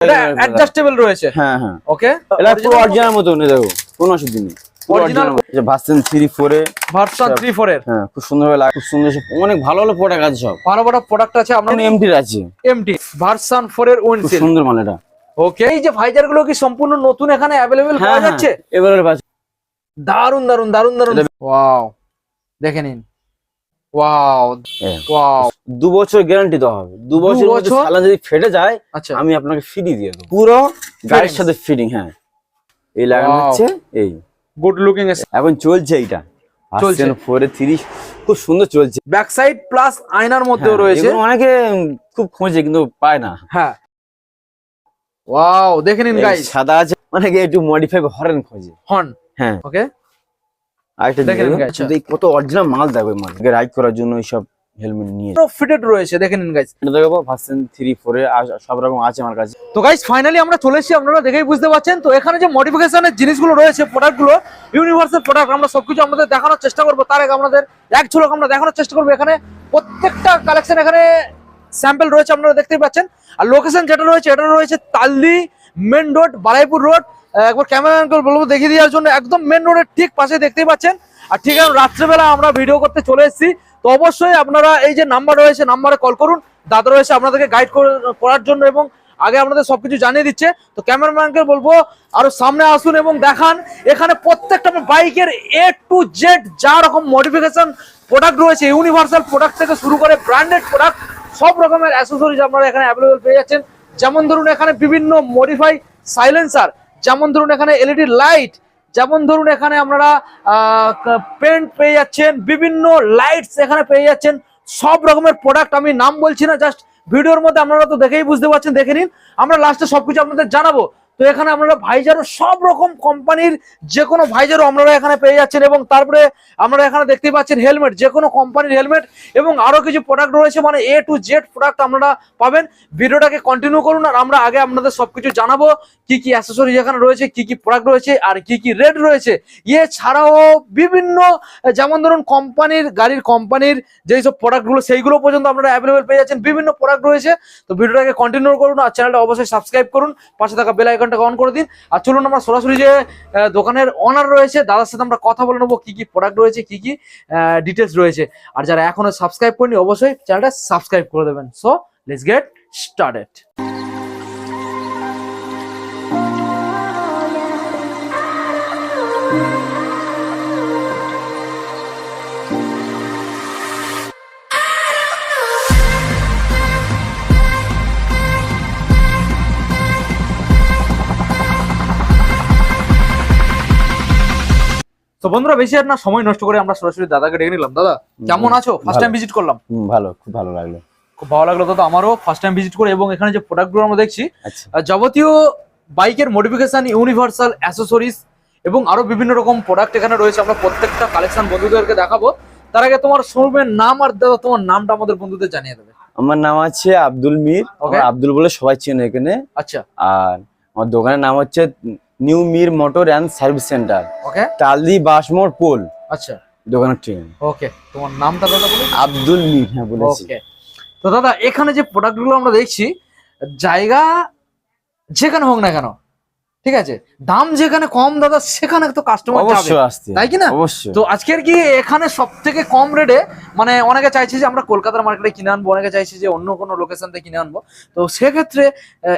এটা অ্যাডজাস্টেবল রয়েছে। হ্যাঁ হ্যাঁ। ওকে এটা পুরো অরিজিনাল মতো নেই দেখো কোনো অসুবিধা নেই। Original- অরিজিনাল ভার্সন 3 4 এর? হ্যাঁ খুব সুন্দর লাগে খুব সুন্দর অনেক ভালো ভালো প্রোডাক্ট আছে সব। ভালো ভালো প্রোডাক্ট আছে আমরা আছে। এমটি ভার্সন 4 এর খুব সুন্দর মাল এটা। ওকে এই যে ভাইজারগুলো কি সম্পূর্ণ নতুন এখানে অ্যাভেলেবেল হ্যাঁ পাওয়া যাচ্ছে? এবারে দারুণ দারুণ দারুণ দারুণ ওয়াও দেখে নিন। ওয়াও হ্যাঁ। ওয়াও দু বছর গ্যারান্টি দেওয়া হবে। দু বছর? যদি ফেটে যায় আচ্ছা। আমি আপনাকে ফ্রি দিয়ে দেবো। পুরো গাড়ির সাথে ফিটিং হ্যাঁ। এই লাগানো হচ্ছে এই। গুড লুকিং এখন চলছে এইটা। চলছে। ফোরে তিরিশ। খুব সুন্দর চলছে। ব্যাক সাইড প্লাস আয়নার মধ্যেও হ্যাঁ, রয়েছে। অনেকে খুব খোঁজে কিন্তু পায় না। হ্যাঁ। ওয়াও দেখে নিন গাইস সাদা আছে অনেকে একটু মডিফাই হরেন খোঁজে। হর্ন হ্যাঁ। ওকে আরেকটা দেখেন কত অরিজিনাল মাল রাইড করার জন্য এইসব হেলমেট নিয়ে। ফিটেড রয়েছে দেখে নিন গাইস এটা ভার্সন ফোরে সব রকম আছে আমার কাছে। তো গাইস ফাইনালি আমরা চলে এসেছি আপনারা দেখেই বুঝতে পারছেন। তো এখানে যে মডিফিকেশনের জিনিসগুলো রয়েছে প্রোডাক্টগুলো ইউনিভার্সাল প্রোডাক্ট আমরা সবকিছু আমাদের দেখানোর চেষ্টা করব। তার আগে আমাদের এক ঝলক আমরা দেখানোর চেষ্টা করব। এখানে প্রত্যেকটা কালেকশন এখানে স্যাম্পল রয়েছে আপনারা দেখতেই পাচ্ছেন। আর লোকেশন যেটা রয়েছে এটা রয়েছে Taldi main road Baruipur road একবার ক্যামেরা বলব দেখিয়ে দেওয়ার জন্য একদম মেন রোডের ঠিক পাশে দেখতেই পাচ্ছেন। আর ঠিক আছে, রাত্রেবেলা আমরা ভিডিও করতে চলে এসেছি। তো অবশ্যই আপনারা এই যে নাম্বার রয়েছে নাম্বারে কল করুন। দাদা রয়েছে আপনাদেরকে গাইড করার জন্য এবং আগে আপনাদের সবকিছু জানিয়ে দিচ্ছে। তো ক্যামেরাম্যানকে বলব, আরও সামনে আসুন এবং দেখান। এখানে প্রত্যেকটা বাইকের এ টু জেড যা রকম মডিফিকেশন প্রোডাক্ট রয়েছে ইউনিভার্সাল প্রোডাক্ট থেকে শুরু করে ব্র্যান্ডেড প্রোডাক্ট সব রকমের অ্যাসেসরিজ আপনারা এখানে অ্যাভেলেবেল পেয়ে যাচ্ছেন। যেমন ধরুন, এখানে বিভিন্ন মডিফাই সাইলেন্সার যেমন ধরুন এখানে এলইডি লাইট, যেমন ধরুন এখানে আপনারা পেন্ট পেয়ে যাচ্ছেন, বিভিন্ন লাইটস এখানে পেয়ে যাচ্ছেন, সব রকমের প্রোডাক্ট আমি নাম বলছি না জাস্ট ভিডিওর মধ্যে আপনারা তো দেখেই বুঝতে পারছেন, দেখে নিন। আমরা লাস্টে সবকিছু আপনাদের জানাব। তো এখানে আপনারা ভাইজারও সব রকম কোম্পানির যে কোনো ভাইজারও আপনারা এখানে পেয়ে যাচ্ছেন এবং তারপরে আপনারা এখানে দেখতে পাচ্ছেন হেলমেট যে কোনো কোম্পানির হেলমেট এবং আরও কিছু প্রোডাক্ট রয়েছে মানে এ টু জেড প্রোডাক্ট আপনারা পাবেন। ভিডিওটাকে কন্টিনিউ করুন আর আমরা আগে আপনাদের সবকিছু জানাব, কি কি অ্যাসেসরিজ এখানে রয়েছে, কি কি প্রোডাক্ট রয়েছে আর কি কি রেট রয়েছে। ইয়ে ছাড়াও বিভিন্ন, যেমন ধরুন কোম্পানির, গাড়ির কোম্পানির যেই সব প্রোডাক্টগুলো সেইগুলো পর্যন্ত আপনারা অ্যাভেলেবেল পেয়ে যাচ্ছেন। বিভিন্ন প্রোডাক্ট রয়েছে, তো ভিডিওটাকে কন্টিনিউ করুন আর চ্যানেলটা অবশ্যই সাবস্ক্রাইব করুন। পাশে থাকা বেল আইকনটাকে অন করে দিন। আর চলুন আমরা সরাসরি যে দোকানের অনার রয়েছে, দাদার সাথে আমরা কথা বলে নেব কি কি প্রোডাক্ট রয়েছে, কি কি ডিটেলস রয়েছে। আর যারা এখনও সাবস্ক্রাইব করেনি অবশ্যই চ্যানেলটা সাবস্ক্রাইব করে দেবেন। সো লেটস গেট স্টার্টেড তো বন্ধুরা বেশি আর না সময় নষ্ট করে আমরা সরাসরি দাদাকে ডেকে নিলাম। দাদা কেমন আছো? ফার্স্ট টাইম ভিজিট করলাম। ভালো খুব ভালো লাগল। খুব ভালো লাগল দাদা আমারও ফার্স্ট টাইম ভিজিট করে এবং এখানে যে প্রোডাক্টগুলো আমরা দেখছি আচ্ছা। যাবতীয় বাইকের মডিফিকেশন ইউনিভার্সাল অ্যাসেসরিজ এবং আরও বিভিন্ন রকম প্রোডাক্ট এখানে রয়েছে। আমরা প্রত্যেকটা কালেকশন বন্ধুদেরকে দেখাবো। তার আগে তোমার শোরুমের নাম আর দাদা তোমার নামটা আমাদের বন্ধুদের জানিয়ে দেবে। আমার নাম আছে আব্দুল মির। আব্দুল বলে সবাই চেনে এখানে। আচ্ছা। আর আমার দোকানের নাম হচ্ছে new Mir motor and service centre okay Taldi বাসমোর পোল আচ্ছা। দোকানের ট্রেন ওকে তোমার নামটা দাদা বলুন আব্দুল মির হ্যাঁ বলেছি। ওকে তো দাদা এখানে যে প্রোডাক্টগুলো আমরা দেখছি জায়গা যেখানে হোক না কেন ঠিক আছে? দাম যেখানে কম দাদা সেখানে তো কাস্টমার যাবে। তাই কি না? অবশ্যই। তো আজকের কি এখানে সব থেকে কম রেটে মানে অনেকে চাইছে যে আমরা কলকাতার মার্কেটে কিনে আনব অনেকে চাইছে যে অন্য কোনো লোকেশন থেকে কিনে আনব। তো সেক্ষেত্রে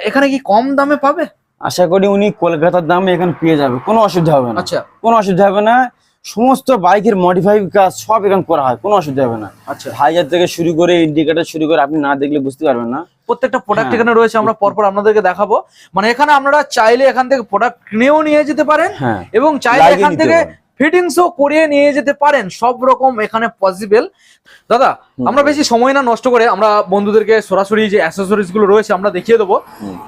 এখানে কি কম দামে পাবে? আশা করি উনি কলকাতার দামে এখানে পেয়ে যাবে। কোনো অসুবিধা হবে না। আচ্ছা। কোনো অসুবিধা হবে না। সমস্ত বাইকের মডিফাই কাজ সব এখানে করা হয় কোনো অসুবিধা হবে না। আচ্ছা। হাইজার থেকে শুরু করে ইন্ডিকেটার শুরু করে আপনি না দেখলে বুঝতে পারবেন না। প্রত্যেকটা প্রোডাক্ট হ্যাঁ। এখানে রয়েছে আমরা পরপর আপনাদেরকে দেখাবো। মানে এখানে আপনারা চাইলে এখান থেকে প্রোডাক্ট কিনেও নিয়ে যেতে পারেন হ্যাঁ। এবং চাইলে এখান থেকে। ফিটিংসও করিয়ে নিয়ে যেতে পারেন সব রকম এখানে পসিবল দাদা আমরা বেশি সময় না নষ্ট করে আমরা বন্ধুদেরকে সরাসরি যে অ্যাসেসরিজগুলো রয়েছে আমরা দেখিয়ে দেবো।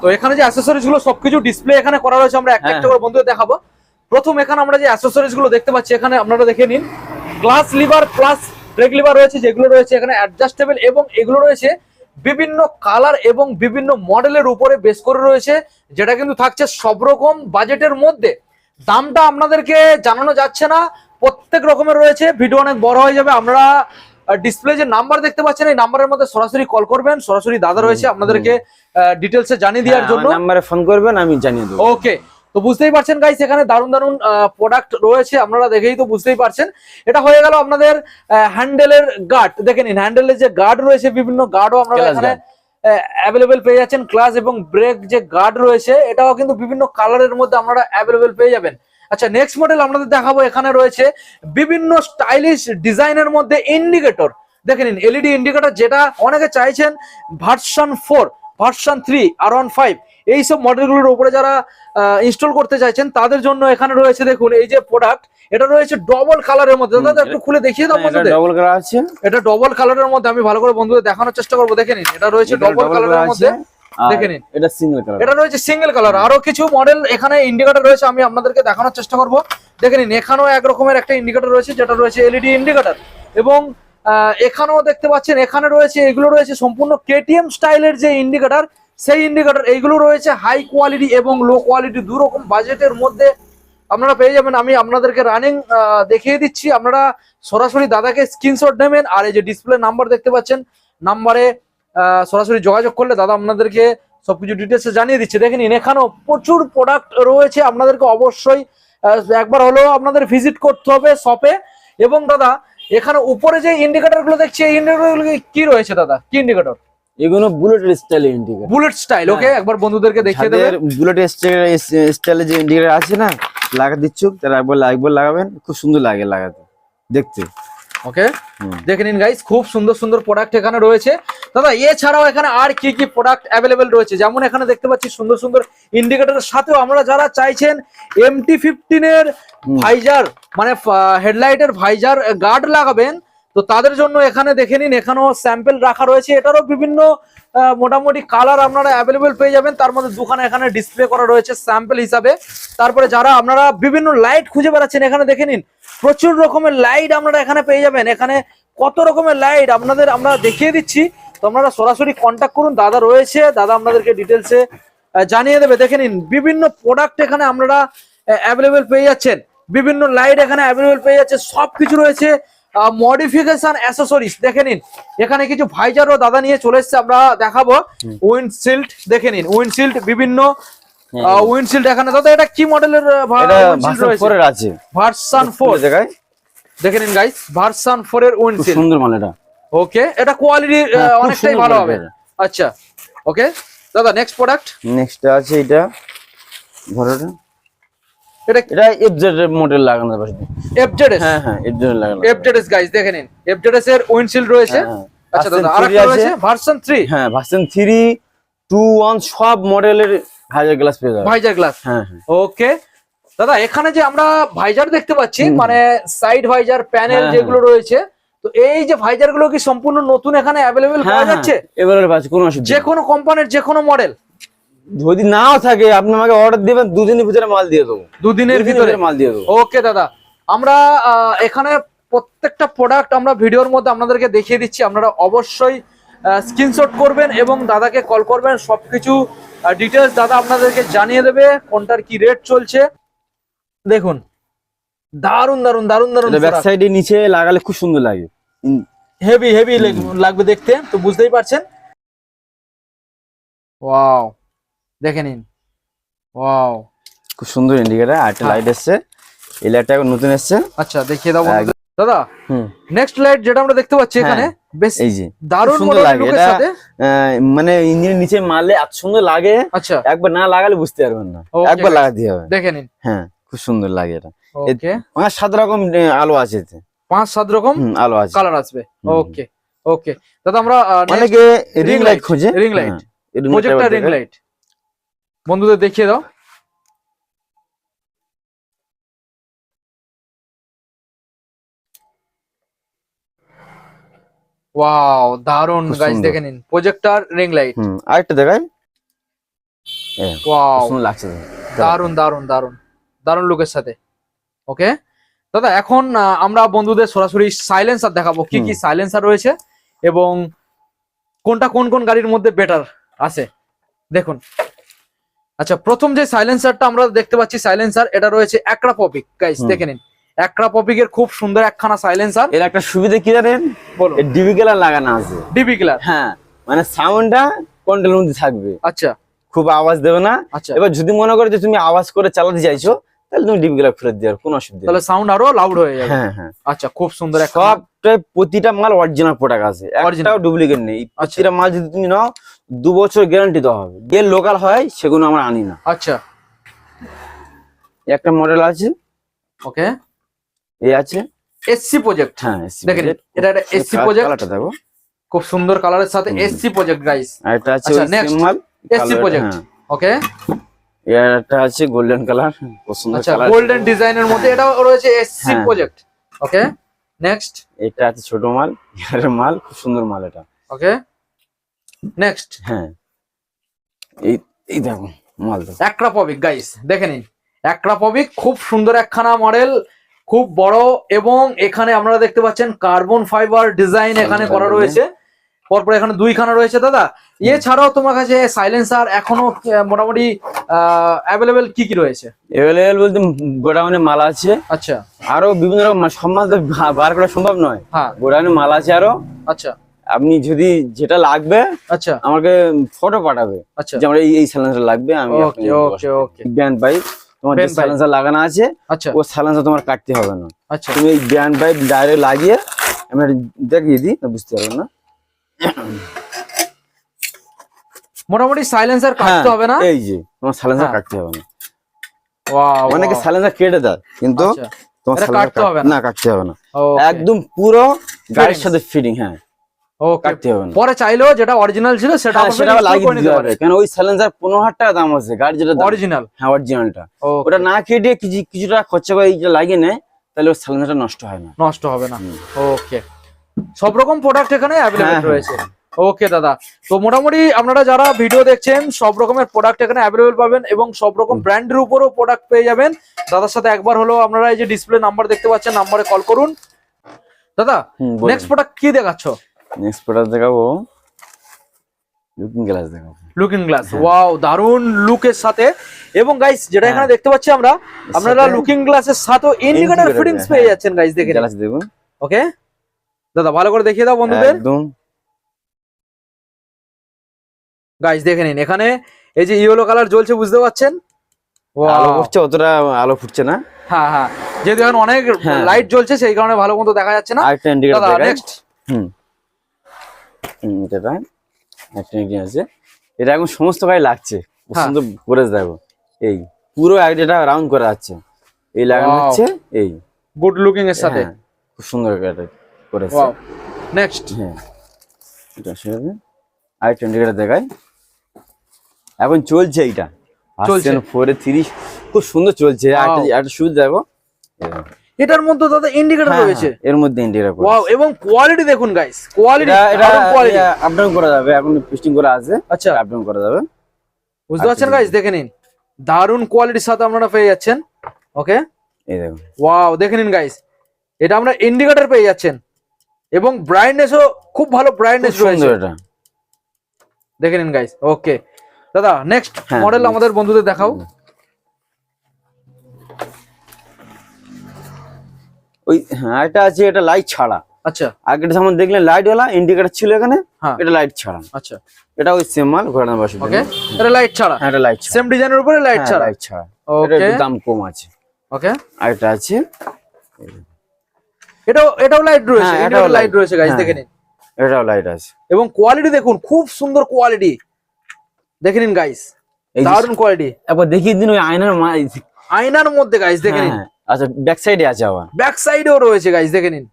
তো এখানে যে অ্যাসেসরিজগুলো সবকিছু ডিসপ্লে এখানে করা রয়েছে আমরা একটা হ্যাঁ, একটা করে বন্ধুদের দেখাবো। প্রথম এখানে আমরা যে অ্যাসেসরিজগুলো দেখতে পাচ্ছি এখানে আপনারা দেখে নিন। Glass lever plus brake lever রয়েছে যেগুলো রয়েছে এখানে অ্যাডজাস্টেবল এবং এগুলো রয়েছে বিভিন্ন কালার এবং বিভিন্ন মডেলের উপরে বেস করে রয়েছে যেটা কিন্তু থাকছে সব রকম বাজেটের মধ্যে। দামটা আপনাদেরকে জানানো যাচ্ছে না। প্রত্যেক রকমের রয়েছে। ভিডিও অনেক বড় হয়ে যাবে। আমরা ডিসপ্লে যে নাম্বার দেখতে পাচ্ছেন এই নাম্বারের মধ্যে সরাসরি কল করবেন। সরাসরি দাদা রয়েছে আপনাদেরকে ডিটেলসে জানিয়ে দেওয়ার জন্য। নাম্বারে ফোন করবেন আমি জানিয়ে দেবো। ওকে তো বুঝতেই পারছেন গাইস এখানে দারুণ দারুণ প্রোডাক্ট রয়েছে। আপনারা দেখেই তো বুঝতেই পারছেন। এটা হয়ে গেল আপনাদের হ্যান্ডেলের গার্ড দেখে নিন হ্যান্ডেলের যে গার্ড রয়েছে বিভিন্ন গার্ডও আপনারা Class এখানে অ্যাভেলেবেল পেয়ে যাচ্ছেন ক্লাস এবং ব্রেক যে গার্ড রয়েছে, এটাও কিন্তু বিভিন্ন কালারের মধ্যে আপনারা অ্যাভেলেবেল পেয়ে যাবেন। আচ্ছা নেক্সট মডেল আপনাদের দেখাবো, এখানে রয়েছে বিভিন্ন স্টাইলিশ ডিজাইনের মধ্যে ইন্ডিকেটর দেখে নিন এলইডি ইন্ডিকেটর যেটা অনেকে চাইছেন ভার্সন ফোর ভার্সন থ্রি আর ওয়ান ফাইভ এইসব মডেলগুলোর উপরে যারা ইনস্টল করতে চাইছেন তাদের জন্য এখানে রয়েছে দেখুন এই যে প্রোডাক্ট এটা রয়েছে ডবল কালারের মধ্যে। দাদা একটু খুলে দেখিয়ে দাও বন্ধুদের। ডবল কালার আছে। এটা ডবল কালারের মধ্যে আমি ভালো করে বন্ধুদের দেখানোর চেষ্টা করব দেখে নিন। এটা রয়েছে ডবল কালারের মধ্যে। দেখে নিন। এটা সিঙ্গেল কালার এটা রয়েছে সিঙ্গেল কালার আরও কিছু মডেল এখানে ইন্ডিকেটর রয়েছে আমি আপনাদেরকে দেখানোর চেষ্টা করব। দেখে নিন এখানেও এক রকমের একটা ইন্ডিকেটর রয়েছে যেটা রয়েছে এলইডি ইন্ডিকেটর এবং আহ, এখানেও দেখতে পাচ্ছেন এখানে রয়েছে এগুলো রয়েছে সম্পূর্ণ কেটিএম স্টাইলের যে ইন্ডিকেটর সেই ইন্ডিকেটর এইগুলো রয়েছে হাই কোয়ালিটি এবং লো কোয়ালিটি দু রকম বাজেটের মধ্যে আপনারা পেয়ে যাবেন। আমি আপনাদেরকে রানিং দেখিয়ে দিচ্ছি। আপনারা সরাসরি দাদাকে স্ক্রিনশট নেবেন আর এই যে ডিসপ্লে নাম্বার দেখতে পাচ্ছেন নাম্বারে সরাসরি যোগাযোগ করলে দাদা আপনাদেরকে সবকিছু ডিটেলসে জানিয়ে দিচ্ছে। দেখে নিন এখানেও প্রচুর প্রোডাক্ট রয়েছে। আপনাদেরকে অবশ্যই একবার হলেও আপনাদের ভিজিট করতে হবে শপে এবং দাদা, এখানে উপরে যে ইন্ডিকেটরগুলো দেখছি, এই ইন্ডিকেটরগুলো কি রয়েছে দাদা? কি ইন্ডিকেটর এগুলো bullet style indicator bullet style okay একবার বন্ধুদেরকে দেখিয়ে দেবে ছাদের বুলেট স্টাইলে যে ইন্ডিকেটর আছে না লাগা দিচ্ছু তারা একবার একবার লাগাবেন খুব সুন্দর লাগে লাগাতে দেখতে। ওকে। দেখে নিন গাইস খুব সুন্দর সুন্দর প্রোডাক্ট এখানে রয়েছে। দাদা এছাড়াও এখানে আর কি কি প্রোডাক্ট অ্যাভেলেবেল রয়েছে? যেমন এখানে দেখতে পাচ্ছি সুন্দর সুন্দর ইন্ডিকেটরের সাথেও আমরা যারা চাইছেন এমটি ফিফটিনের। ভাইজার মানে হেডলাইটের ভাইজার গার্ড লাগাবেন তো তাদের জন্য এখানে দেখে নিন, এখানেও স্যাম্পেল রাখা রয়েছে। এটারও বিভিন্ন মোটামুটি কালার আপনারা অ্যাভেলেবেল পেয়ে যাবেন। তার মধ্যে দুখানে এখানে ডিসপ্লে করা রয়েছে স্যাম্পেল হিসাবে। তারপরে যারা আপনারা বিভিন্ন লাইট খুঁজে বেড়াচ্ছেন, এখানে দেখে নিন, প্রচুর রকমের লাইট আপনারা এখানে পেয়ে যাবেন। এখানে কত রকমের লাইট আপনাদের আমরা দেখিয়ে দিচ্ছি। তো আপনারা সরাসরি কন্ট্যাক্ট করুন। দাদা রয়েছে, দাদা আপনাদেরকে ডিটেলসে জানিয়ে দেবে। দেখে নিন, বিভিন্ন প্রোডাক্ট এখানে আপনারা অ্যাভেলেবেল পেয়ে যাচ্ছেন। বিভিন্ন লাইট এখানে অ্যাভেলেবেল পেয়ে যাচ্ছে। সব কিছু রয়েছে। মডিফিকেশন অ্যাসেসরিজ দেখে নিন। এখানে কিছু ভাইজারও দাদা নিয়ে চলে এসছে আমরা দেখাবো। উইন্ডশিল্ড দেখে নিন উইন্ডশিল্ড বিভিন্ন। উইন্ডশিল্ড এখানে দাদা এটা কি মডেলের আছে। ভার্সন ফোর দেখে নিন গাইস ভার্সন ফোর এর উইন্ডশিল্ড। সুন্দর মাল এটা। ওকে এটা কোয়ালিটি হ্যাঁ, অনেকটাই ভালো হবে। আচ্ছা ওকে দাদা নেক্সট প্রোডাক্ট নেক্সট আছে এটা। ধরো এটা এটা এটা এফজেড মডেল লাগানো পাশে। এফজেডএস হ্যাঁ হ্যাঁ এফজেড লাগানো এফজেডএস গাইস দেখে নিন। এফজেডএস এর উইন্ডশিল্ড রয়েছে। হ্যাঁ, আচ্ছা দাদা আরেকটা রয়েছে ভার্সন 3 হ্যাঁ ভার্সন থ্রি টু ওয়ান সব মডেলের হাজার গ্লাস পেয়ে ভাইজার গ্লাস হ্যাঁ হ্যাঁ। ওকে দাদা এখানে যে আমরা ভাইজার দেখতে পাচ্ছি মানে সাইড ভাইজার প্যানেল হ্যাঁ, যেগুলো রয়েছে তো এই যে ভাইজারগুলো কি সম্পূর্ণ নতুন এখানে অ্যাভেলেবেল হ্যাঁ পাওয়া যাচ্ছে? এবারে পাচ্ছে কোনো অসুবিধা যে কোনো কোম্পানির যে কোনো মডেল যদি নাও থাকে আপনি আমাকে অর্ডার দিবেন দুদিনের ভিতরে মাল দিয়ে দেবো। দুদিনের ভিতরে? মাল দিয়ে দেবো। ওকে দাদা। আমরা এখানে প্রত্যেকটা প্রোডাক্ট আমরা ভিডিওর মধ্যে আপনাদেরকে দেখিয়ে দিচ্ছি। আপনারা অবশ্যই স্ক্রিনশট করবেন এবং দাদাকে কল করবেন। সবকিছু ডিটেলস দাদা আপনাদেরকে জানিয়ে দেবে কোনটার কি রেট চলছে। দেখুন দারুণ দারুণ দারুণ দারুণ ব্যাক সাইডে নিচে লাগালে খুব সুন্দর লাগে। হেভি হেভি লাগবে দেখতে তো বুঝতেই পারছেন। ওয়াও দেখে নিন। ওয়াও। খুব সুন্দর ইন্ডিকেটার আর একটা হ্যাঁ। লাইট এসছে। এই লাইটটা এখন নতুন এসছে। আচ্ছা দেখিয়ে দাও দাদা হুম। নেক্সট লাইট যেটা আমরা দেখতে পাচ্ছি হ্যাঁ। এখানে বেশ এই যে। দারুণ সুন্দর লাগে, এটা- মানে ইঞ্জিনের নিচে মারলে এত সুন্দর লাগে। আচ্ছা। একবার না লাগালে বুঝতে পারবেন না। একবার লাগাতে হবে। দেখে নিন। হ্যাঁ খুব সুন্দর লাগে এটা। পাঁচ সাত রকম আলো আছে এতে। পাঁচ সাত রকম আলো আছে। কালার আসবে। ওকে ওকে দাদা আমরা অনেকে রিং লাইট খোঁজে। light প্রজেক্টর রিং লাইট বন্ধুদের দেখিয়ে দাও। ওয়াও দারুণ গাইস দেখে নিন। প্রজেক্টর রিং লাইট হুম আরেকটা দেখাই। ওয়াও সুন্দর লাগছে। দারুণ দারুণ দারুণ দারুণ লুকের সাথে। ওকে দাদা এখন আমরা বন্ধুদের সরাসরি সাইলেন্সার দেখাবো। কি কি সাইলেন্সার রয়েছে এবং কোনটা কোন কোন গাড়ির মধ্যে বেটার আছে? দেখুন। আচ্ছা প্রথম যে সাইলেন্সারটা আমরা দেখতে পাচ্ছি সাইলেন্সার এটা রয়েছে অ্যাক্রাপপিক গাইস দেখে নিন। একরা পপিক এর খুব সুন্দর একখানা সাইলেন্সার এর একটা সুবিধা কি জানেন? ডিবি কালার লাগানো আছে। ডিবি কিলার হ্যাঁ মানে সাউন্ডটা কন্ট্রোলের মধ্যে থাকবে। আচ্ছা। খুব আওয়াজ দেবে না। আচ্ছা। এবার যদি মনে করো যে তুমি আওয়াজ করে চালাতে চাইছো তাহলে তুমি ডিবি কালার ফেরত দেওয়ার কোনো অসুবিধা নেই। তাহলে সাউন্ড আরও লাউড হয়ে যাবে। হ্যাঁ হ্যাঁ। আচ্ছা খুব সুন্দর একটা সবটাই প্রতিটা মাল অরিজিনাল প্রোডাক্ট আছে। একটাও ডুপ্লিকেট নেই। আচ্ছা। প্রতিটা মাল যদি তুমি নাও দু বছর গ্যারান্টি দেওয়া হবে। যে লোকাল হয় সেগুলো আমরা আনি না। আচ্ছা। একটা মডেল আছে। ওকে এ আছে। এসসি প্রজেক্ট হ্যাঁ দেখেন এটা একটা এসসি প্রজেক্ট কালারটা দেখো। খুব সুন্দর কালারের সাথে। এসসি প্রজেক্ট গাইস আর এটা আছে আচ্ছা, next। same মাল এসসি প্রজেক্ট। ওকে একটা আছে গোল্ডেন কালার খুব সুন্দর আচ্ছা গোল্ডেন ডিজাইনের মধ্যে এটাও রয়েছে এসসি। প্রজেক্ট ওকে নেক্সট এটা আছে ছোট মাল এর মাল খুব সুন্দর মাল এটা। ওকে নেক্সট হ্যাঁ। এই এই দেখো মাল অ্যাক্রাপবিক গাইস দেখে নিন। অ্যাক্রাপবিক খুব সুন্দর একখানা মডেল খুব বড় এবং এখানে আপনারা দেখতে পাচ্ছেন কার্বন ফাইবার ডিজাইন এখানে করা রয়েছে। পরপর এখানে দুইখানা রয়েছে দাদা। এছাড়াও তোমার কাছে সাইলেন্সার এখনও মোটামুটি অ্যাভেলেবেল কি কি রয়েছে? এভেলেবেল বলতে গোডাউনে মাল আছে। আচ্ছা। আরও বিভিন্ন রকম তো বার করা সম্ভব নয়। হ্যাঁ। গোডাউনে মাল আছে আরও। আচ্ছা। আপনি যদি যেটা লাগবে আচ্ছা। আমাকে ফটো পাঠাবে আচ্ছা। যে আমার এই সাইলেন্সার লাগবে আমি ওকে ওকে ব্যান্ড পাইপ তোমার যে। সাইলেন্সার লাগানো আছে আচ্ছা। ও সাইলেন্সার তোমার কাটতে হবে না। আচ্ছা। তুমি এই ব্যান্ড পাইপ ডাইরেক্ট লাগিয়ে আমি দেখিয়ে দিই বুঝতে পারবে না। মোটামুটি সাইলেন্সার কাটতে হ্যাঁ, হবে না? এই যে তোমার সাইলেন্সার হ্যাঁ। কাটতে হবে না। ওয়াও অনেকে সাইলেন্সার কেটে দেয় কিন্তু আচ্ছা। তোমার কাটতে হবে না। কাটতে হবে না। একদম পুরো গাড়ির সাথে ফিটিং হ্যাঁ। কাটতে হবে না। পরে চাইলেও যেটা অরিজিনাল ছিল সেটা হ্যাঁ, সেটা লাগিয়ে দিতে কেন ওই সাইলেন্সার পনেরো হাজার টাকা দাম আছে গাড়ি যেটা অরিজিনাল হ্যাঁ অরিজিনালটা ওটা না কেটে কিছু কিছু খরচা করে লাগিয়ে নেয় তাহলে ওই সাইলেন্সারটা নষ্ট হয় না। নষ্ট হবে না। ওকে সব রকম প্রোডাক্ট এখানে অ্যাভেলেবল হ্যাঁ, রয়েছে। ওকে দাদা। তো মোটামুটি আপনারা যারা ভিডিও দেখছেন সব রকমের প্রোডাক্ট এখানে অ্যাভেলেবল পাবেন এবং সব রকম ব্র্যান্ডের উপরও প্রোডাক্ট পেয়ে যাবেন। দাদার সাথে একবার হলো আপনারা এই যে ডিসপ্লে নাম্বার দেখতে পাচ্ছেন নাম্বারে কল করুন। দাদা নেক্সট প্রোডাক্ট কি দেখাচ্ছ? নেক্সট প্রোডাক্ট দেখাবো। লুকিং গ্লাস দেখাবো। লুকিং গ্লাস হ্যাঁ। ওয়াও দারুণ লুকের সাথে। এবং গাইস যেটা এখানে হ্যাঁ। দেখতে পাচ্ছি আমরা আপনারা লুকিং গ্লাসের সাথেও ইন্ডিকেটর ফিটিংস হ্যাঁ। পেয়ে যাচ্ছেন গাইস দেখে গ্লাস দেখুন। ওকে দাদা ভালো করে দেখিয়ে দাও বন্ধুদের। একদম। গাইস দেখে নিন এখানে এই যে ইয়েলো কালার জ্বলছে বুঝতে পারছেন আলো ফুটছে অতটা আলো ফুটছে না। হ্যাঁ হ্যাঁ। যেহেতু এখন অনেক হ্যাঁ। লাইট জ্বলছে সেই কারণে ভালো মতো দেখা যাচ্ছে না। নেক্সট হুম। এটা একটা ইন্ডিকেটর আছে এটা এখন সমস্ত গায়ে লাগছে খুব হ্যাঁ। সুন্দর করে দেখো। এই পুরো এটা রাউন্ড করা আছে এই লাগানো হচ্ছে এই। গুড লুকিং এর সাথে। হ্যাঁ, খুব সুন্দর এটা করেছে। নেক্সট হ্যাঁ এটা সেভাবে আরেকটা ইন্ডিকেটর দেখাই। এখন চলছে এইটা। চলছে। ফোরে তিরিশ খুব সুন্দর চলছে! একটা এই দেখো। এটার মধ্যে দাদা ইন্ডিকেটর হ্যাঁ, রয়েছে। হ্যাঁ, এর মধ্যে ইন্ডিকেটর ওয়াও এবং কোয়ালিটি দেখুন গাইস কোয়ালিটি এটা কোয়ালিটি আপ ডাউন করা যাবে এখন পিস্টিং করা আছে আচ্ছা। আপ ডাউন করা যাবে। বুঝতে পারছেন গাইস দেখে নিন। দারুণ কোয়ালিটির সাথে আপনারা পেয়ে যাচ্ছেন ওকে এই দেখো ওয়াও দেখে নিন গাইস এটা আমরা ইন্ডিকেটর পেয়ে যাচ্ছেন। এবং ব্রাইটনেসও খুব ভালো ব্রাইটনেস রয়েছে। এটা। দেখে নিন গাইস ওকে দাদা নেক্সট হ্যাঁ, মডেল আমাদের বন্ধুদের দেখাও। ওই হ্যাঁ এটা আছে এটা লাইট ছাড়া। আচ্ছা। আগেটা যেমন দেখলেন লাইট ওলা ইন্ডিকেটর ছিল এখানে হ্যাঁ। এটা লাইট ছাড়া। আচ্ছা। এটা ওই সেম মাল ঘোড়ানো বাসি ওকে এটা লাইট ছাড়া। হ্যাঁ এটা লাইট সেম ডিজাইনের উপরে লাইট ছাড়া। লাইট ছাড়া। ওকে একটু দাম কম আছে। ওকে আর এটা আছে। এটাও এটাও লাইট রয়েছে। হ্যাঁ, এটাও লাইট রয়েছে গাইস হ্যাঁ। দেখে নিন। এটাও লাইট আছে। এবং কোয়ালিটি দেখুন খুব সুন্দর কোয়ালিটি দেখে নিন গাইস দারুণ কোয়ালিটি একবার দেখিয়ে দিন ওই আয়নার আয়নার মধ্যে গাইস দেখে নিন। হ্যাঁ, আচ্ছা ব্যাক সাইডে আছে আবার। ব্যাক সাইডেও রয়েছে গাইস দেখে নিন।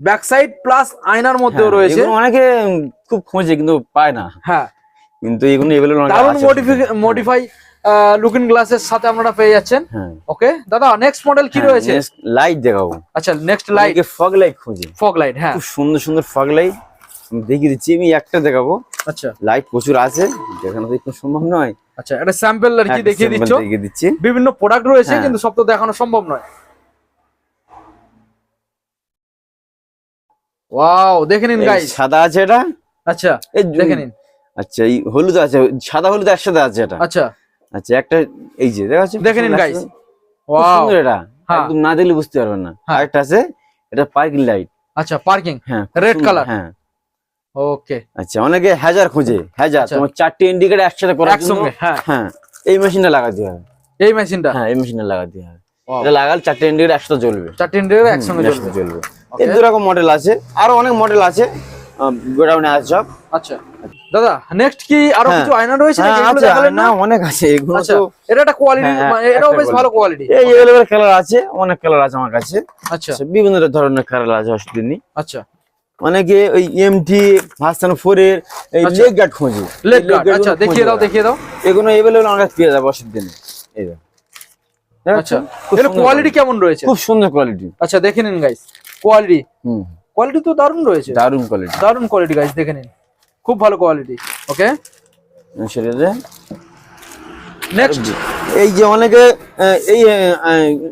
ব্যাক সাইড প্লাস আয়নার মধ্যেও হ্যাঁ, রয়েছে। অনেকে খুব খোঁজে কিন্তু পায় না। হ্যাঁ। কিন্তু এগুলো এগুলো দারুণ মডিফাই লুকিং গ্লাসের সাথে আপনারা পেয়ে যাচ্ছেন। হ্যাঁ। ওকে দাদা নেক্সট মডেল কি রয়েছে? লাইট দেখাবো। আচ্ছা নেক্সট লাইট ফগ লাইট খোঁজে। ফগ লাইট হ্যাঁ। খুব সুন্দর সুন্দর ফগ লাইট দেখিয়ে দিচ্ছি আমি একটা দেখাবো। আচ্ছা। লাইট প্রচুর আছে দেখানো তো সম্ভব নয়। আচ্ছা একটা স্যাম্পল আর কি দেখিয়ে sample দিচ্ছ? দেখিয়ে দিচ্ছি। বিভিন্ন প্রোডাক্ট রয়েছে হ্যাঁ। কিন্তু সব তো দেখানো সম্ভব নয়। ওয়াও দেখে নিন গাইস সাদা আছে এটা? আচ্ছা এই দেখে নিন। আচ্ছা এই হলুদ আছে সাদা হলুদ একসাথে আছে এটা। আচ্ছা। আচ্ছা একটা এই যে দেখা যাচ্ছে? দেখে নিন গাইস। ওয়াও সুন্দর। এটা। হ্যাঁ। একদম না দেখলে বুঝতে পারবেন না। হ্যাঁ। আরেকটা আছে এটা পার্কিং লাইট আচ্ছা পার্কিং হ্যাঁ রেড কালার হ্যাঁ। ওকে আচ্ছা অনেকে হাজার খোঁজে হাজার আচ্ছা। তোমার চারটে ইন্ডিকেটর একসাথে করার জন্য একসঙ্গে হ্যাঁ। হ্যাঁ এই মেশিনটা লাগাতে হবে। এই মেশিনটা হ্যাঁ এই মেশিনটা লাগাতে হবে। এটা লাগালে চারটে ইন্ডিকেটর একসাথে জ্বলবে। চারটে ইন্ডিকেটর একসঙ্গে জ্বলবে। জ্বলবে। এই দু রকম মডেল আছে। আরও অনেক মডেল আছে। গোডাউনে আছে সব। আচ্ছা। দাদা নেক্সট কি আরও হ্যাঁ। কিছু আয়না রয়েছে নাকি? হ্যাঁ, এগুলো দেখালেন না? অনেক আছে। এগুলো আচ্ছা তো এটা একটা কোয়ালিটি এটাও বেশ ভালো কোয়ালিটি এই এভেলেবেল কালার আছে অনেক কালার আছে আমার কাছে। আচ্ছা। আচ্ছা, বিভিন্ন ধরনের কালার আছে অসুবিধা নেই আচ্ছা। অনেকে ওই এমটি ভার্সন ফোর এর এই আচ্ছা। লেগ গার্ড খোঁজে। লেগ গার্ড আচ্ছা দেখিয়ে দাও দেখিয়ে দাও। এগুলো এভেলেবেল কাছে পেয়ে যাবে অসুবিধা নেই এই আচ্ছা এর কোয়ালিটি কেমন রয়েছে? খুব সুন্দর কোয়ালিটি আচ্ছা দেখে নিন গাইস কোয়ালিটি হুম। কোয়ালিটি তো দারুণ রয়েছে। দারুণ কোয়ালিটি দারুণ কোয়ালিটি গাইস দেখে নিন। খুব ভালো কোয়ালিটি ওকে সেটা নেক্সট এই যে অনেকে এই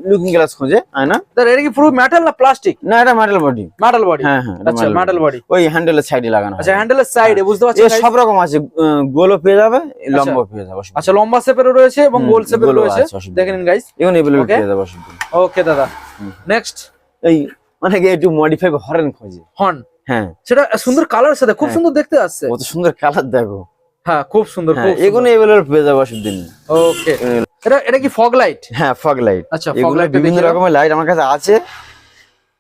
লুকিং গ্লাস খোঁজে না? স্যার এটা কি পুরো মেটাল না প্লাস্টিক না এটা মেটাল বডি মেটাল বডি হ্যাঁ হ্যাঁ আচ্ছা মেটাল বডি ওই হ্যান্ডেলের সাইডে লাগানো আচ্ছা হয়। হ্যান্ডেলের সাইডে বুঝতে guys? সব রকম আছে আহ, গোলও পেয়ে যাবে লম্বা পেয়ে যাবে আচ্ছা লম্বা শেপেরও রয়েছে এবং গোল শেপেরও রয়েছে। আছে, অসুবিধা দেখে নিন গাইস। এগুলো এভেলেবেল পেয়ে যাবে ওকে দাদা। নেক্সট এই অনেকে একটু মডিফাই হরেন খোঁজে। হর্ন হ্যাঁ। সেটা সুন্দর কালার সাথে খুব হ্যাঁ। সুন্দর দেখতে আসছে। কত সুন্দর কালার দেখো। হ্যাঁ খুব সুন্দর হ্যাঁ খুব এগুলো এভেলেবেল পেয়ে যাবে নেই ওকে এটা এটা কি ফগ লাইট হ্যাঁ ফগ লাইট আচ্ছা এগুলো লাইট বিভিন্ন রকমের লাইট আমার কাছে আছে।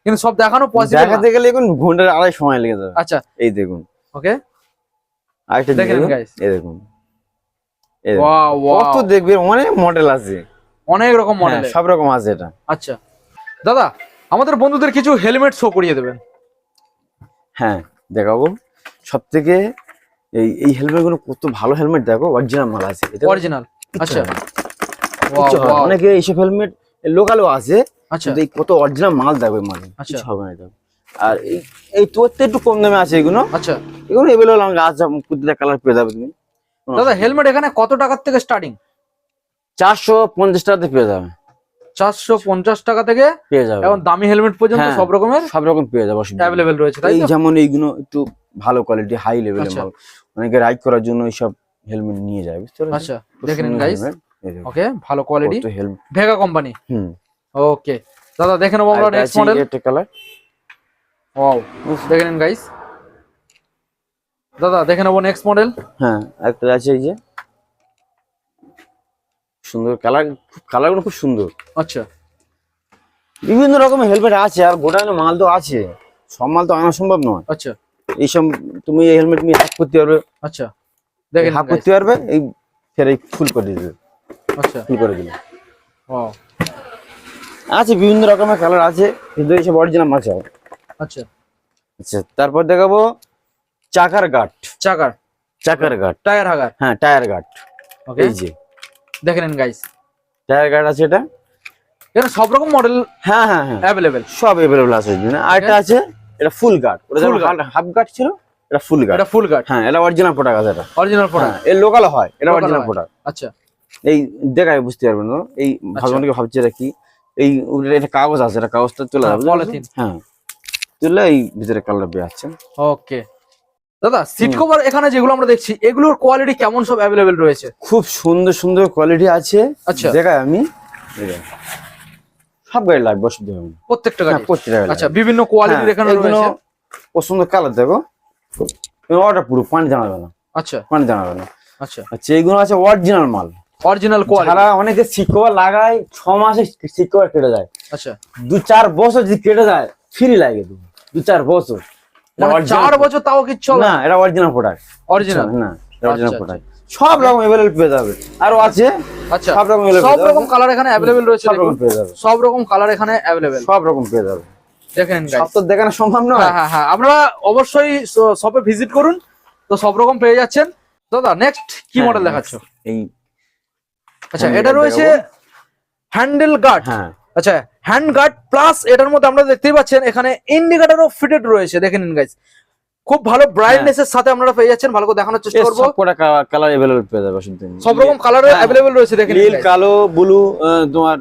কিন্তু সব দেখানো পসিবল দেখাতে গেলে এখন ঘণ্টার আড়াই সময় লেগে যাবে। আচ্ছা। এই দেখুন। ওকে আরেকটা দেখেন। guys। এই দেখুন। এই ওয়াও ওয়াও কত দেখবে? অনেক মডেল আছে। অনেক রকম হ্যাঁ, মডেল সব রকম আছে এটা। আচ্ছা। দাদা আমাদের বন্ধুদের কিছু হেলমেট শো করিয়ে দেবেন। হ্যাঁ দেখাবো। সব থেকে এই এই হেলমেটগুলো কত ভালো হেলমেট দেখো অরিজিনাল মাল আছে। এটা অরিজিনাল আচ্ছা। অনেকে এইসব হেলমেট লোকালও আছে আচ্ছা। এই কত অরিজিনাল মাল দেখো মালে। আচ্ছা। হবে না এটা আর এই এই তোর তো একটু কম দামে আছে এগুলো। আচ্ছা। এগুলো এভেলেবল আমার কাছে প্রতিটা কালার পেয়ে যাবে তুমি। দাদা হেলমেট এখানে কত টাকার থেকে স্টার্টিং চারশো পঞ্চাশ টাকাতে পেয়ে যাবে। চারশো পঞ্চাশ টাকা থেকে? পেয়ে যাবে। এবং দামি হেলমেট পর্যন্ত হ্যাঁ। সব রকমের? সব রকম পেয়ে যাবে। অ্যাভেলেবেল রয়েছে তাই যেমন এইগুলো একটু ভালো কোয়ালিটি হাই লেভেলের। মাল। অনেকে রাইড করার জন্য এইসব হেলমেট নিয়ে যায় বুঝতে পারছ আচ্ছা দেখে নিন গাইস ওকে ভালো কোয়ালিটি ভেগা কোম্পানি হুম। ওকে দাদা দেখে নেব আমরা নেক্সট মডেল একটা কালার ওয়াও দেখে নিন গাইস দাদা দেখে নেব নেক্সট মডেল হ্যাঁ একটা আছে এই যে। সুন্দর কালার কালারগুলো খুব সুন্দর। আচ্ছা। বিভিন্ন রকমের হেলমেট আছে আর গোডাউনে মাল তো আছে। সব মাল তো আনা সম্ভব নয়। আচ্ছা। এইসব তুমি এই হেলমেট নিয়ে হাফ করতে পারবে। আচ্ছা দেখে নিন হাফ করতে পারবে এই ফের এই ফুল করে দিবে। আচ্ছা। ফুল করে দিলে ওয়াও আছে বিভিন্ন রকমের কালার আছে কিন্তু এইসব অরিজিনাল চাও আচ্ছা। আচ্ছা তারপর দেখাবো চাকার গার্ড চাকার। চাকার গার্ড টায়ার হাগার হ্যাঁ টায়ার গার্ড ওকে এই যে। দেখেন গাইস টায়ার গার্ড আছে এটা? এখানে সব রকম মডেল হ্যাঁ হ্যাঁ হ্যাঁ। অ্যাভেলেবেল সব এভেলেবল আছে। আর একটা আছে এটা ফুল গার্ড। ওটা হাফ গার্ড ছিল এটা ফুল গার্ড। এটা ফুল গার্ড। হ্যাঁ এটা অরিজিনাল প্রোডাক্ট আছে এটা। অরিজিনাল হ্যাঁ প্রোডাক্টের লোকাল হয় এটা অরিজিনাল প্রোডাক্ট আচ্ছা। এই দেখায় বুঝতে পারবেন না এই ভগবানকে ভাবছে এটা কি? এই এটা কাগজ আছে এটা কাগজটা চলে হ্যাঁ, যাবে polythene। হ্যাঁ তুললে এই ভিতরে কালার বের আছে ওকে। দাদা সিট কভার এখানে যেগুলো আমরা দেখছি এগুলোর কোয়ালিটি কেমন সব অ্যাভেলেবেল রয়েছে? খুব সুন্দর সুন্দর কোয়ালিটি আছে। আচ্ছা। দেখায় আমি। দেখাই। সব গাড়ি লাগবে অসুবিধা হবে না। প্রত্যেকটা হ্যাঁ, গাড়ি প্রত্যেকটা গাড়ি আচ্ছা বিভিন্ন কোয়ালিটির হ্যাঁ, এখানে রয়েছে? সুন্দর কালার দেখো। ওটা পুরো পানি জানাবে না। আচ্ছা। পানি জানাবে না। আচ্ছা। আচ্ছা এইগুলো আছে অরিজিনাল মাল। অরিজিনাল কোয়ালিটি যারা অনেকে শিক্ষক লাগায় ছ মাসে শিক্ষক কেটে যায়। আচ্ছা। দু চার বছর যদি কেটে যায় ফ্রি লাগে দু চার বছর। মানে চার বছর তাও কি চলে না এটা অরিজিনাল প্রোডাক্ট অরিজিনাল না অরিজিনাল প্রোডাক্ট সব রকম अवेलेबल পেয়ে যাবে আরো আছে আচ্ছা সব রকম available সব পেয়ে রকম যাবে। কালার এখানে অ্যাভেলেবেল রয়েছে সব রকম দেখুন। পেয়ে যাবে সব রকম কালার এখানে অ্যাভেলেবেল সব রকম পেয়ে যাবে দেখেন সব guys। তো দেখানো সম্ভব নয় হ্যাঁ হ্যাঁ হ্যাঁ আপনারা অবশ্যই শপে ভিজিট করুন তো সব রকম পেয়ে যাচ্ছেন দাদা নেক্সট কি হ্যাঁ, মডেল next। দেখাচ্ছ এই আচ্ছা handle এটা guard রয়েছে হ্যান্ডেল গার্ড হ্যাঁ আচ্ছা হ্যান্ড গার্ড প্লাস এটার মধ্যে আমরা দেখতেই পাচ্ছেন এখানে ইন্ডিকেটরও ফিটেড রয়েছে দেখে নিন গাইস খুব ভালো ব্রাইটনেস এর সাথে আপনারা পেয়ে যাচ্ছেন ভালো করে দেখানোর চেষ্টা এর করবো সব কটা কালার अवेलेबल পেয়ে যাবে অসুবিধা নেই সব রকম কালার হ্যাঁ। অ্যাভেলেবেল রয়েছে দেখে নিন নীল guys। কালো ব্লু তোমার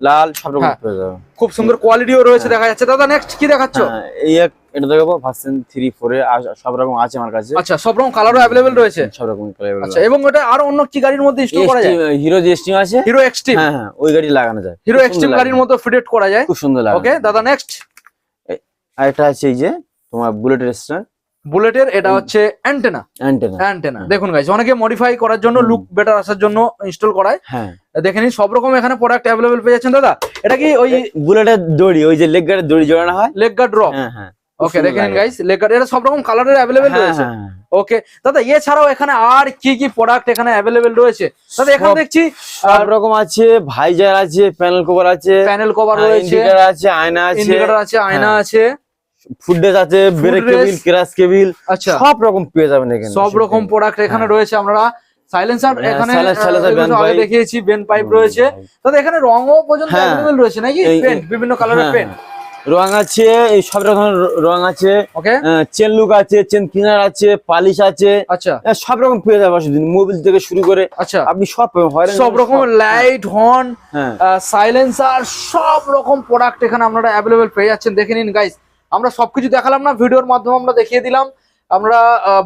লাল সব রকম হ্যাঁ। পেয়ে যাবে খুব সুন্দর কোয়ালিটিও রয়েছে দেখা যাচ্ছে দাদা নেক্সট কি দেখাচ্ছ হ্যাঁ, এই এক এটা দেখাবো ভার্সন থ্রি ফোরে সব রকম আছে আমার কাছে আচ্ছা সব রকম কালারও অ্যাভেলেবেল রয়েছে সব রকম আচ্ছা এবং এটা আরো অন্য কি গাড়ির মধ্যে ইনস্টল করা যায় হিরো যে স্টিম আছে হিরো এক্সট্রিম হ্যাঁ হ্যাঁ ওই গাড়ি লাগানো যায় হিরো খুব এক্সট্রিম সুন্দর গাড়ির লাগে। মতো ফিটেড করা যায় খুব সুন্দর লাগে ওকে দাদা নেক্সট আর একটা আছে এই যে তোমার বুলেটের স্টার বুলেটের এটা হচ্ছে অ্যান্টেনা অ্যান্টেনা অ্যান্টেনা হ্যাঁ। দেখুন গাইস অনেকে মডিফাই করার জন্য লুক বেটার আসার জন্য ইনস্টল করায়। হ্যাঁ। দেখে নিন সব রকম এখানে প্রোডাক্ট অ্যাভেলেবেল পেয়ে যাচ্ছেন দাদা। এটা কি ওই বুলেটের দড়ি ওই যে লেগ গার্ডের দড়ি জড়ানো হয়? লেগ গার্ড ড্রপ হ্যাঁ হ্যাঁ। ওকে সুন্দর দেখে নিন গাইস লেগ গার্ড এটা সব রকম কালারের অ্যাভেলেবেল হ্যাঁ, রয়েছে। হ্যাঁ, হ্যাঁ। ওকে দাদা এছাড়াও এখানে আর কি কি প্রোডাক্ট এখানে অ্যাভেলেবেল রয়েছে? দাদা এখানে দেখছি সব রকম আছে ভাইজার আছে প্যানেল কভার আছে প্যানেল কভার রয়েছে। ইন্ডিকেটর আছে আয়না আছে। ইন্ডিকেটর আছে আয়না হ্যাঁ। আছে। ফুডডেস আছে ব্রেক কেবিল কেবিল আচ্ছা। সব রকম পেয়ে যাবেন এখানে সব রকম প্রোডাক্ট এখানে হ্যাঁ। রয়েছে আমরা সাইলেন্সার হ্যাঁ, এখানে আগে দেখিয়েছি বেন পাইপ রয়েছে। এখানে রঙও পর্যন্ত হ্যাঁ। রয়েছে নাকি? পেন্ট বিভিন্ন কালারের পেন্ট রং আছে এই সব রং আছে। ওকে চেন লুক আছে চেন ক্লিনার আছে পালিশ আছে। আচ্ছা। সব রকম পেয়ে যাবেন মোবিল থেকে শুরু করে আচ্ছা। আপনি সব সব রকম লাইট হর্ন সাইলেন্সার সব রকম প্রোডাক্ট এখানে আপনারা অ্যাভেলেবেল পেয়ে যাচ্ছেন। দেখে নিন গাইস আমরা সবকিছু দেখালাম না ভিডিওর মাধ্যমে আমরা দেখিয়ে দিলাম। আমরা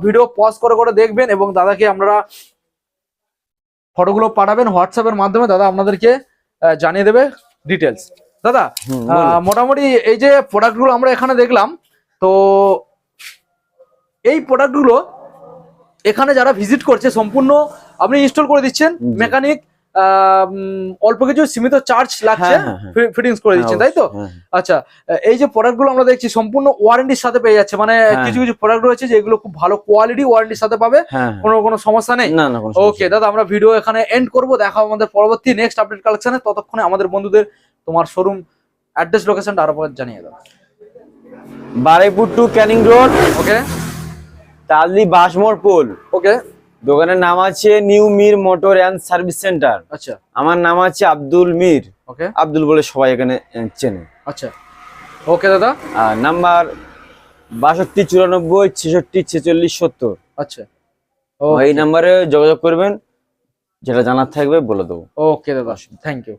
ভিডিও পজ করে করে দেখবেন এবং দাদাকে আমরা ফটোগুলো পাঠাবেন হোয়াটসঅ্যাপের মাধ্যমে। দাদা আপনাদেরকে জানিয়ে দেবে ডিটেলস দাদা আহ, মোটামুটি এই যে প্রোডাক্টগুলো আমরা এখানে দেখলাম তো এই প্রোডাক্টগুলো এখানে যারা ভিজিট করছে সম্পূর্ণ আপনি ইনস্টল করে দিচ্ছেন মেকানিক অল্প কিছু সীমিত চার্জ লাগছে হ্যাঁ, হ্যাঁ, হ্যাঁ। ফিটিংস করে দিচ্ছেন তাই তো? হ্যাঁ, আচ্ছা এই যে প্রোডাক্টগুলো আমরা দেখছি সম্পূর্ণ ওয়ারেন্টির সাথে পেয়ে যাচ্ছে মানে হ্যাঁ। কিছু কিছু প্রোডাক্ট রয়েছে যেগুলো খুব ভালো কোয়ালিটি ওয়ারেন্টির সাথে পাবে হ্যাঁ কোনো কোনো সমস্যা নেই? ওকে দাদা আমরা ভিডিও এখানে এন্ড করব দেখা আমাদের পরবর্তী নেক্সট আপডেট কালেকশনে ততক্ষণে আমাদের বন্ধুদের তোমার শোরুম অ্যাড্রেস লোকেশনটা আরও পর জানিয়ে দাও। Baruipur to Canning road okay Taldi বাসমোর পোল। ওকে দোকানের নাম আছে new Mir motor and service centre. আচ্ছা। আমার নাম আছে আব্দুল মির। ওকে। আব্দুল বলে সবাই এখানে চেনে। আচ্ছা। ওকে দাদা? নাম্বার বাষট্টি চুরানব্বই ছেষট্টি ছেচল্লিশ সত্তর। আচ্ছা। এই নাম্বারে যোগাযোগ করবেন যেটা জানার থাকবে বলে দেবো। ওকে দাদা থ্যাংক ইউ।